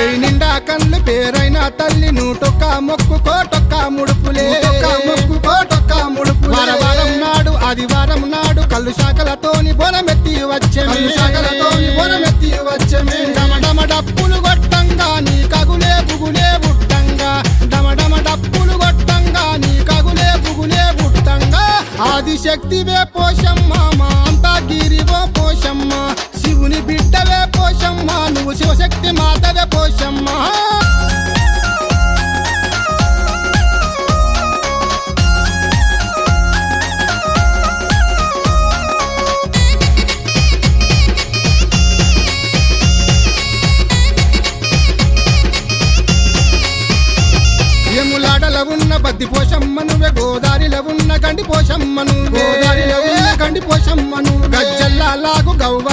పెయి నిండా కళ్ళు పేరైన తల్లి నూటొక్క మొక్కు కోటొక్క ముడుపులే. మొక్కు కోటొక్క ముడుపు వారం నాడు ఆదివారం నాడు కళ్ళు శాఖలతోని బొనమెత్తి వచ్చే శాఖలతోని బొనమెత్తి వచ్చే డమడమ డప్పులు కొట్టంగా నీ కగులే బుగులే బుట్టంగా. డమడమ డప్పులు కొట్టంగా నీ కగులే బుగులే బుట్టంగా. ఆదిశక్తివే పోషమ్మ ఎములాడల ఉన్న బద్ది పోషమ్మ నువ్వే గోదారిలో ఉన్న గండి పోషమ్మ నువ్వే. గోదారిలో ఉన్న గండి పోషమ్మ